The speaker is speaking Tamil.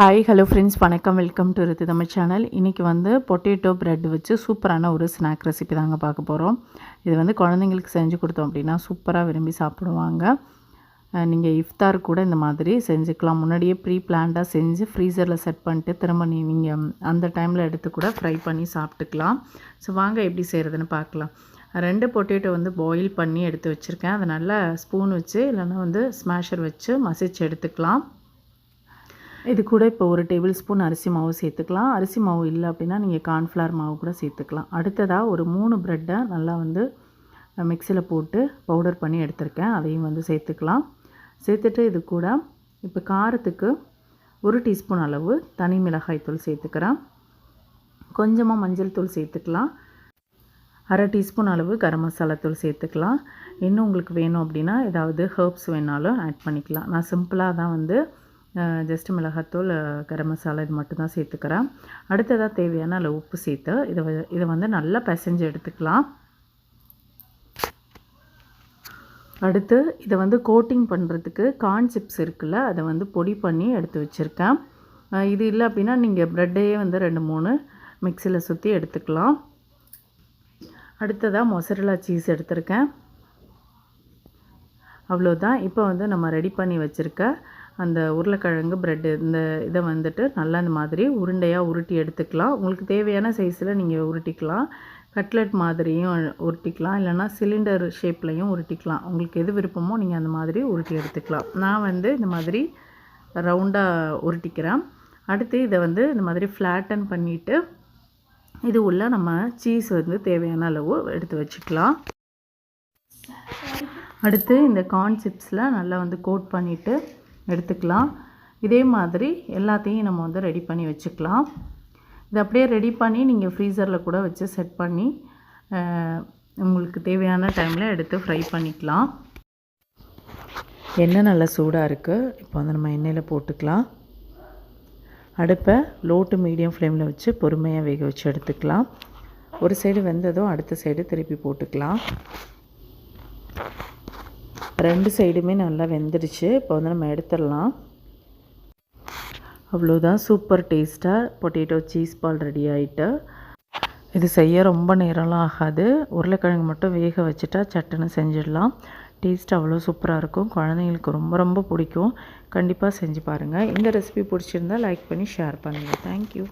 ஹாய் ஹலோ ஃப்ரெண்ட்ஸ் வணக்கம். Welcome to Rithu Tamil channel இன்றைக்கி வந்து பொட்டேட்டோ ப்ரெட் வச்சு சூப்பரான ஒரு ஸ்நாக் ரெசிபி தாங்க பார்க்க போகிறோம் இது வந்து குழந்தைங்களுக்கு செஞ்சு கொடுத்தோம் அப்படின்னா சூப்பராக விரும்பி சாப்பிடுவாங்க. நீங்கள் இஃப்தார் கூட இந்த மாதிரி செஞ்சுக்கலாம். முன்னாடியே ப்ரீ பிளான்டாக செஞ்சு ஃப்ரீசரில் செட் பண்ணிட்டு திரும்ப நீங்கள் அந்த டைமில் எடுத்து கூட ஃப்ரை பண்ணி சாப்பிட்டுக்கலாம். ஸோ வாங்க எப்படி செய்கிறதுன்னு பார்க்கலாம். ரெண்டு பொட்டேட்டோ வந்து பாயில் பண்ணி எடுத்து வச்சுருக்கேன். அதை நல்லா ஸ்பூன் வச்சு இல்லைன்னா வந்து ஸ்மாஷர் வச்சு மசிச்சு எடுத்துக்கலாம். இது கூட இப்போ ஒரு டேபிள் ஸ்பூன் அரிசி மாவு சேர்த்துக்கலாம். அரிசி மாவு இல்லை அப்படின்னா நீங்கள் கார்ன்ஃப்ளவர் மாவு கூட சேர்த்துக்கலாம். அடுத்ததாக ஒரு மூணு ப்ரெட்டை நல்லா வந்து மிக்சியில் போட்டு பவுடர் பண்ணி எடுத்திருக்கேன். அதையும் வந்து சேர்த்துக்கலாம். சேர்த்துட்டு இது கூட இப்போ காரத்துக்கு ஒரு டீஸ்பூன் அளவு தனி மிளகாய் தூள் சேர்த்துக்கிறேன். கொஞ்சமாக மஞ்சள் தூள் சேர்த்துக்கலாம். அரை டீஸ்பூன் அளவு கரம் மசாலா தூள் சேர்த்துக்கலாம். இன்னும் உங்களுக்கு வேணும் அப்படின்னா ஏதாவது ஹர்ப்ஸ் வேணாலும் ஆட் பண்ணிக்கலாம். நான் சிம்பிளாக தான் வந்து ஜஸ்ட் மிளகாத்தூள் கரம் மசாலா இது மட்டும் தான் சேர்த்துக்கிறேன் அடுத்ததாக தேவையான அளவு உப்பு சேர்த்து இதை இதை வந்து நல்லா பிசைஞ்சு எடுத்துக்கலாம். அடுத்து இதை வந்து கோட்டிங் பண்ணுறதுக்கு கார்ன் சிப்ஸ் இருக்குல்ல அதை வந்து பொடி பண்ணி எடுத்து வச்சுருக்கேன். இது இல்லை அப்படின்னா நீங்கள் ப்ரெட்டையே வந்து ரெண்டு மூணு மிக்சியில் சுற்றி எடுத்துக்கலாம். அடுத்ததாக மொசரலா சீஸ் எடுத்திருக்கேன். அவ்வளோதான் இப்போ வந்து நம்ம ரெடி பண்ணி வச்சுருக்க அந்த உருளைக்கிழங்கு ப்ரெட்டு இந்த இதை வந்துட்டு நல்லா இந்த மாதிரி உருண்டையாக உருட்டி எடுத்துக்கலாம். உங்களுக்கு தேவையான சைஸில் நீங்கள் உருட்டிக்கலாம். கட்லெட் மாதிரியும் உருட்டிக்கலாம். இல்லைனா சிலிண்டர் ஷேப்லையும் உருட்டிக்கலாம். உங்களுக்கு எது விருப்பமோ நீங்கள் அந்த மாதிரி உருட்டி எடுத்துக்கலாம். நான் வந்து இந்த மாதிரி ரவுண்டாக உருட்டிக்கிறேன். அடுத்து இதை வந்து இந்த மாதிரி ஃப்ளாட்டன் பண்ணிவிட்டு இது உள்ள நம்ம சீஸ் வந்து தேவையான அளவு எடுத்து வச்சுக்கலாம். அடுத்து இந்த கார்ன் சிப்ஸில் நல்லா வந்து கோட் பண்ணிவிட்டு எடுத்துக்கலாம். இதே மாதிரி எல்லாத்தையும் நம்ம வந்து ரெடி பண்ணி வச்சுக்கலாம். இதை அப்படியே ரெடி பண்ணி நீங்கள் ஃப்ரீசரில் கூட வச்சு செட் பண்ணி உங்களுக்கு தேவையான டைமில் எடுத்து ஃப்ரை பண்ணிக்கலாம். எண்ணெய் நல்லா சூடாக இருக்குது இப்போ வந்து நம்ம எண்ணெயில் போட்டுக்கலாம். அடுப்பை லோ டு மீடியம் ஃப்ளேமில் வச்சு பொறுமையாக வேக வச்சு எடுத்துக்கலாம். ஒரு சைடு வெந்ததும் அடுத்த சைடு திருப்பி போட்டுக்கலாம். ரெண்டு சைடுமே நல்லா வெந்துடுச்சு. இப்போ வந்து நம்ம எடுத்துடலாம். அவ்வளோதான் சூப்பர் டேஸ்ட்டாக பொட்டேட்டோ சீஸ் பால் ரெடி ஆகிட்டு இது செய்ய ரொம்ப நேரம்லாம் ஆகாது. உருளைக்கிழங்கு மட்டும் வேக வச்சுட்டா சட்டுன்னு செஞ்சிடலாம். டேஸ்ட் அவ்வளோ சூப்பராக இருக்கும். குழந்தைங்களுக்கு ரொம்ப ரொம்ப பிடிக்கும். கண்டிப்பாக செஞ்சு பாருங்கள் இந்த ரெசிபி பிடிச்சிருந்தா லைக் பண்ணி ஷேர் பண்ணுங்கள் தேங்க்யூ